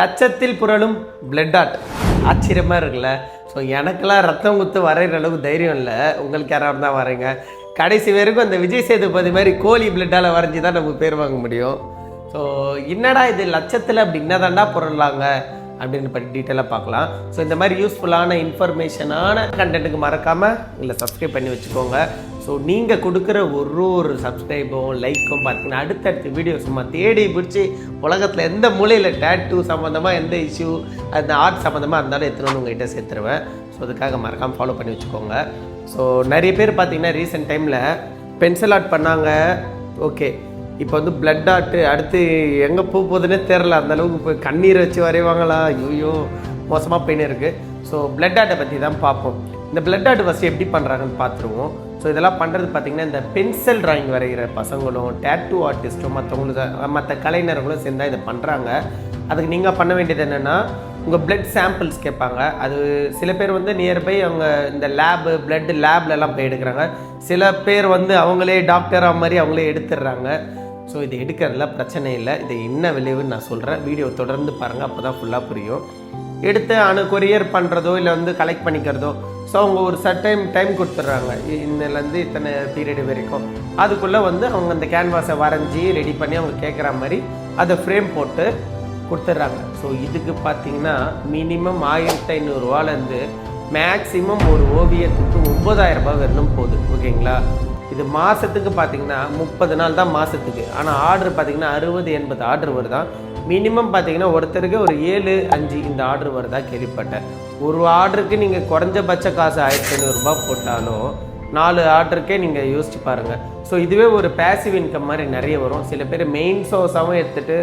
லட்சத்தில் புரளும் blood art ஆச்சரியமாக இருக்குல்ல? ஸோ எனக்கெல்லாம் ரத்தம் குத்து வரைகிற அளவுக்கு தைரியம் இல்லை. உங்களுக்கு யாராவது தான் வரைங்க கடைசி வரைக்கும் அந்த விஜய் சேதுபதி மாதிரி கோழி பிளட்டால் வரைஞ்சி தான் நம்ம பேர் வாங்க முடியும். ஸோ என்னடா இது லட்சத்தில் அப்படி என்னதாண்டா புரளாங்க அப்படின்னு பற்றி டீட்டெயிலாக பார்க்கலாம். ஸோ இந்த மாதிரி யூஸ்ஃபுல்லான இன்ஃபர்மேஷனான கண்டென்ட்டுக்கு மறக்காமல் இல்லை சப்ஸ்கிரைப் பண்ணி வச்சுக்கோங்க. ஸோ நீங்கள் கொடுக்குற ஒரு ஒரு சப்ஸ்கிரைபும் லைக்கும் பார்த்தீங்கன்னா அடுத்தடுத்த வீடியோ சும்மா தேடி பிடிச்சி உலகத்தில் எந்த மூலையில் டேட்டூ சம்மந்தமாக எந்த இஷ்யூ அந்த ஆர்ட் சம்மந்தமாக இருந்தாலும் எடுத்துகிட்டு வந்து உங்கள்கிட்ட சேர்த்துருவேன். ஸோ அதுக்காக மறக்காமல் ஃபாலோ பண்ணி வச்சுக்கோங்க. ஸோ நிறைய பேர் பார்த்தீங்கன்னா ரீசெண்ட் டைமில் பென்சில் ஆர்ட் பண்ணாங்க. ஓகே இப்போ வந்து பிளட் ஆர்ட்டு அடுத்து எங்கே போக போகுதுன்னே தெரில அந்தளவுக்கு இப்போ கண்ணீர் வச்சு வரைவாங்களா? ஐயோ மோசமாக போயின்னு இருக்குது ஸோ பிளட் ஆர்ட்டை பற்றி தான் பார்ப்போம். இந்த பிளட் ஆர்ட் ஃபஸ்ட்டு எப்படி பண்ணுறாங்கன்னு பார்த்துருவோம். ஸோ இதெல்லாம் பண்ணுறது பார்த்திங்கன்னா இந்த பென்சில் டிராயிங் வரைகிற பசங்களும் டேட்டூ ஆர்டிஸ்ட்டும் மற்றவங்களுக்கு மற்ற கலைஞர்களும் சேர்ந்தால் இதை பண்ணுறாங்க அதுக்கு நீங்கள் பண்ண வேண்டியது என்னென்னா உங்கள் பிளட் சாம்பிள்ஸ் கேட்பாங்க. அது சில பேர் வந்து நியர்பை அவங்க இந்த லேபு பிளட் லேப்லலாம் போய் எடுக்கிறாங்க. சில பேர் வந்து அவங்களே டாக்டராக மாதிரி அவங்களே எடுத்துடுறாங்க. ஸோ இது எடுக்கிறதுல பிரச்சனை இல்லை. இது என்ன விளைவுன்னு நான் சொல்கிறேன் வீடியோ தொடர்ந்து பாருங்கள் அப்போ தான் ஃபுல்லாக புரியும். எடுத்து அணு கொரியர் பண்ணுறதோ இல்லை வந்து கலெக்ட் பண்ணிக்கிறதோ ஸோ அவங்க ஒரு சர்டைம் டைம் கொடுத்துட்றாங்க. இன்னிலேருந்து இத்தனை பீரியடு வரைக்கும். அதுக்குள்ளே வந்து அவங்க அந்த கேன்வாஸை வரைஞ்சி ரெடி பண்ணி அவங்க கேட்குற மாதிரி அதை ஃப்ரேம் போட்டு கொடுத்துட்றாங்க. ஸோ இதுக்கு பார்த்தீங்கன்னா மினிமம் ஆயிரத்தி ஐநூறுரூவாலேருந்து மேக்ஸிமம் ஒரு ஓவியத்துக்கு ஒம்பதாயிரம் ரூபாய் வரணும் போகுது. ஓகேங்களா இது மாதத்துக்கு பார்த்தீங்கன்னா முப்பது நாள் தான் மாதத்துக்கு ஆனால் ஆர்டர் பார்த்தீங்கன்னா அறுபது எண்பது ஆர்டர் வருதான் மினிமம் பார்த்தீங்கன்னா ஒருத்தருக்கு ஒரு ஏழு அஞ்சு இந்த ஆர்டர் வருதா கேள்விப்பட்டேன். ஒரு ஆர்டருக்கு நீங்கள் குறைஞ்சபட்ச காசு ஆயிரத்தி ஐநூறுரூபா போட்டாலும் நாலு ஆர்டருக்கே நீங்கள் யோசிச்சு பாருங்கள் ஸோ இதுவே ஒரு பேசிவ் இன்கம் மாதிரி நிறைய வரும். சில பேர் மெயின் சோர்ஸாகவும் எடுத்துகிட்டு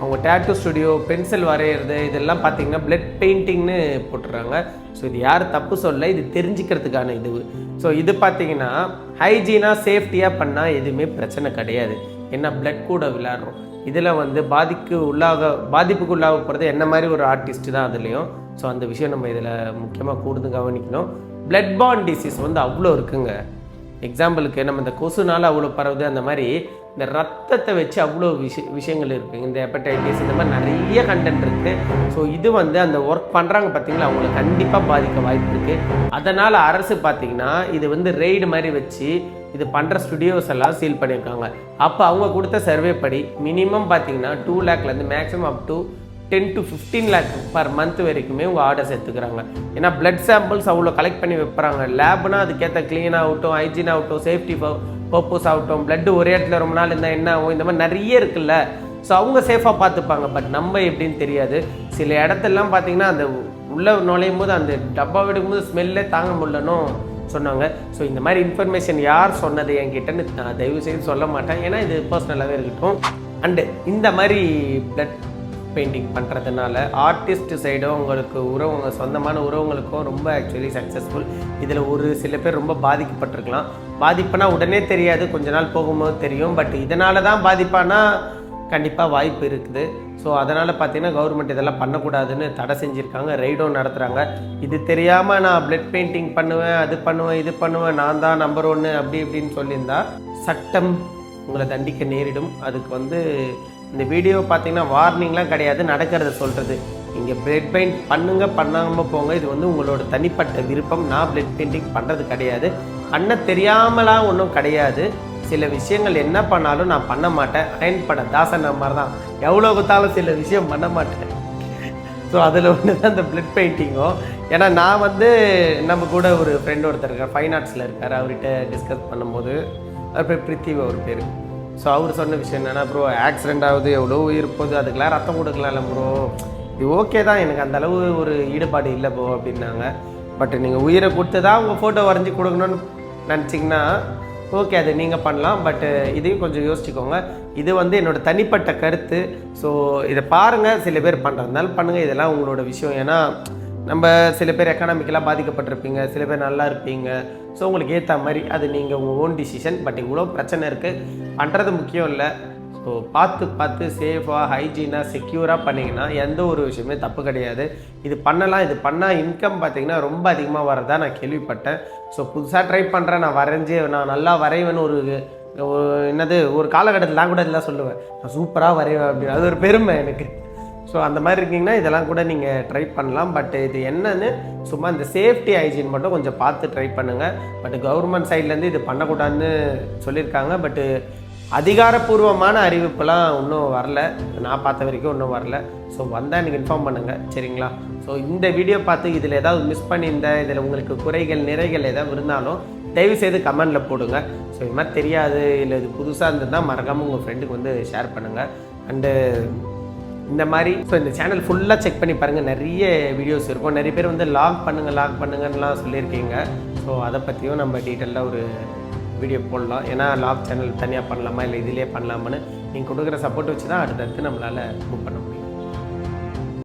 அவங்க டேட்டூ ஸ்டுடியோ பென்சில் வரைகிறது இதெல்லாம் பார்த்தீங்கன்னா பிளட் பெயிண்டிங்னு போட்டுறாங்க ஸோ இது யார் தப்பு சொல்ல இது தெரிஞ்சுக்கிறதுக்கான இது. ஸோ இது பார்த்தீங்கன்னா ஹைஜீனாக சேஃப்டியாக பண்ணால் எதுவுமே பிரச்சனை கிடையாது. ஏன்னா பிளட் கூட விளையாடுறோம். இதில் வந்து பாதிக்கு உள்ளாக பாதிப்புக்கு உள்ளாக போகிறது என்ன மாதிரி ஒரு ஆர்டிஸ்ட் தான் அதுலேயும். ஸோ அந்த விஷயம் நம்ம இதில் முக்கியமாக கூர்ந்து கவனிக்கணும். பிளட் பாண்ட் டிசீஸ் வந்து அவ்வளோ இருக்குங்க. எக்ஸாம்பிளுக்கு நம்ம இந்த கொசுனால அவ்வளோ பரவுது அந்த மாதிரி இந்த ரத்தத்தை வச்சு அவ்வளோ விஷய விஷயங்கள் இருக்குது இந்த ஹெப்படைட்டிஸ் இந்த மாதிரி நிறைய கண்டென்ட் இருக்குது ஸோ இது வந்து அந்த ஒர்க் பண்ணுறாங்க பார்த்தீங்களா அவங்கள கண்டிப்பாக பாதிக்க வாய்ப்பு இருக்குது அதனால் அரசு பார்த்தீங்கன்னா இது வந்து ரெய்டு மாதிரி வச்சு இது பண்ணுற ஸ்டுடியோஸ் எல்லாம் சீல் பண்ணியிருக்காங்க. அப்போ அவங்க கொடுத்த சர்வே படி மினிமம் பார்த்தீங்கன்னா two லேக்லேருந்து maximum up to ten to fifteen lakh per month வரைக்குமே உங்கள் ஆர்டர்ஸ் எடுத்துக்கிறாங்க. ஏன்னா பிளட் சாம்பிள்ஸ் அவ்வளோ கலெக்ட் பண்ணி வைப்பாங்க. லேப்னா அதுக்கேற்ற க்ளீன் ஆகட்டும் ஹைஜீன் ஆகட்டும் சேஃப்டி பர்பஸ் ஆகட்டும் பிளட் ஒரே இடத்துல ரொம்ப நாள் இருந்தால் என்ன ஆகும்? இந்த மாதிரி நிறைய இருக்குல்ல. ஸோ அவங்க சேஃபாக பார்த்துப்பாங்க. பட் நம்ம எப்படின்னு தெரியாது. சில இடத்துலலாம் பார்த்தீங்கன்னா அந்த உள்ளே நுழையும் போது அந்த டப்பா எடுக்கும்போது ஸ்மெல்லே தாங்க முடியலன்னு சொன்னாங்க. ஸோ இந்த மாதிரி இன்ஃபர்மேஷன் யார் சொன்னது என்கிட்டன்னு நான் தயவு செய்து சொல்ல மாட்டேன். ஏன்னா இது பர்சனலாகவே இருக்கட்டும். அண்டு இந்த மாதிரி பிளட் பெயிண்டிங் பண்ணுறதுனால ஆர்டிஸ்ட் சைடும் உங்களுக்கு உறவுங்க சொந்தமான உறவுங்களுக்கும் ரொம்ப ஆக்சுவலி சக்ஸஸ்ஃபுல் இதில் ஒரு சில பேர் ரொம்ப பாதிக்கப்பட்டிருக்கலாம். பாதிப்புனா உடனே தெரியாது கொஞ்ச நாள் போகும்போது தெரியும். பட் இதனால தான் பாதிப்பானா? கண்டிப்பாக வாய்ப்பு இருக்குது. ஸோ அதனால் பார்த்தீங்கன்னா கவர்மெண்ட் இதெல்லாம் பண்ணக்கூடாதுன்னு தடை செஞ்சுருக்காங்க. ரைடும் நடத்துகிறாங்க இது தெரியாமல் நான் பிளட் பெயிண்டிங் பண்ணுவேன் அது பண்ணுவேன் இது பண்ணுவேன் நான் தான் நம்பர் ஒன்று அப்படி இப்படின்னு சொல்லியிருந்தா சட்டம் உங்களை தண்டிக்க நேரிடும். அதுக்கு வந்து இந்த வீடியோ பார்த்தீங்கன்னா வார்னிங்லாம் கிடையாது நடக்கிறத சொல்கிறது நீங்கள் பிளட் பெயிண்ட் பண்ணுங்க பண்ணாமல் போங்க. இது வந்து உங்களோட தனிப்பட்ட விருப்பம். நான் பிளட் பெயிண்டிங் பண்ணுறது கிடையாது. பண்ண தெரியாமலாம் ஒன்றும் கிடையாது. சில விஷயங்கள் என்ன பண்ணாலும் நான் பண்ண மாட்டேன். அயன் பட தாசன் மாதிரி தான் எவ்வளோ கொடுத்தாலும் சில விஷயம் பண்ண மாட்டேன். ஸோ அதில் ஒன்று தான் இந்த பிளட் பெயிண்டிங்கும் ஏன்னா நான் வந்து நம்ம கூட ஒரு ஃப்ரெண்ட் ஒருத்தர் இருக்கார். ஃபைன் ஆர்ட்ஸில் இருக்கார். அவர்கிட்ட டிஸ்கஸ் பண்ணும்போது அவர் பேர் பிரித்திவ் அவர் பேர். ஸோ அவர் சொன்ன விஷயம் என்னென்னா ப்ரோ ஆக்சிடென்ட் ஆகுது எவ்வளோ உயிர் போகுது அதுக்கெல்லாம் ரத்தம் கொடுக்கலாம்ல ப்ரோ இது ஓகே தான் எனக்கு அந்தளவு ஒரு ஈடுபாடு இல்லை ப்ரோ அப்படின்னாங்க. பட் நீங்கள் உயிரை கொடுத்து தான் உங்கள் ஃபோட்டோ வரைஞ்சி கொடுக்கணும்னு நினச்சிங்கன்னா ஓகே அது நீங்கள் பண்ணலாம். பட்டு இதையும் கொஞ்சம் யோசிச்சுக்கோங்க. இது வந்து என்னோடய தனிப்பட்ட கருத்து. ஸோ இதை பாருங்கள் சில பேர் பண்ணுறதுனால பண்ணுங்கள் இதெல்லாம் உங்களோட விஷயம். ஏன்னா நம்ம சில பேர் எக்கனாமிக்கலாக பாதிக்கப்பட்டிருப்பீங்க சில பேர் நல்லா இருப்பீங்க. ஸோ உங்களுக்கு ஏற்ற மாதிரி அது நீங்கள் உங்கள் ஓன் டிசிஷன் பட் இவ்வளோ பிரச்சனை இருக்குது பண்ணுறது முக்கியம் இல்லை. ஸோ பார்த்து பார்த்து சேஃபாக ஹைஜீனாக செக்யூராக பண்ணிங்கன்னா எந்த ஒரு விஷயமே தப்பு கிடையாது. இது பண்ணலாம் இது பண்ணால் இன்கம் பார்த்தீங்கன்னா ரொம்ப அதிகமாக வரதா நான் கேள்விப்பட்டேன். ஸோ புதுசாக ட்ரை பண்ணுறேன் நான் வரைஞ்சி நான் நல்லா வரைவேன்னு ஒரு ஒரு என்னது ஒரு காலகட்டத்தில் நான் கூட இதெல்லாம் சொல்லுவேன். நான் சூப்பராக வரைவேன் அப்படின்னு. அது ஒரு பெருமை எனக்கு. ஸோ அந்த மாதிரி இருக்கீங்கன்னா இதெல்லாம் கூட நீங்கள் ட்ரை பண்ணலாம். பட் இது என்னன்னு சும்மா இந்த சேஃப்டி ஹைஜீன் மட்டும் கொஞ்சம் பார்த்து ட்ரை பண்ணுங்கள் பட் கவர்மெண்ட் சைட்லேருந்து இது பண்ணக்கூடாதுன்னு சொல்லியிருக்காங்க. பட்டு அதிகாரப்பூர்வமான அறிவிப்பெல்லாம் இன்னும் வரல. நான் பார்த்த வரைக்கும் இன்னும் வரல. ஸோ வந்தால் எனக்கு இன்ஃபார்ம் பண்ணுங்கள் சரிங்களா? ஸோ இந்த வீடியோ பார்த்து இதில் ஏதாவது மிஸ் பண்ணியிருந்தேன் இதில் உங்களுக்கு குறைகள் நிறைகள் ஏதாவது இருந்தாலும் தயவு செய்து கமெண்டில் போடுங்க. ஸோ இது மாதிரி தெரியாது இல்லை இது புதுசாக இருந்ததுன்னா மறக்காமல் உங்கள் ஃப்ரெண்டுக்கு வந்து ஷேர் பண்ணுங்கள் அண்டு இந்த மாதிரி ஸோ இந்த சேனல் ஃபுல்லாக செக் பண்ணி பாருங்கள் நிறைய வீடியோஸ் இருக்கும். நிறைய பேர் வந்து லாக் பண்ணுங்கள் லாக் பண்ணுங்கன்னுலாம் சொல்லியிருக்கீங்க. ஸோ அதை பற்றியும் நம்ம டீட்டெயிலாக ஒரு வீடியோ போடலாம். ஏன்னா லாக் சேனல் தனியாக பண்ணலாமா? இல்லை இதிலே பண்ணலாமான்னு நீங்கள் கொடுக்குற சப்போர்ட் வச்சு தான் அடுத்தடுத்து நம்மளால் மூவ் பண்ண முடியும்.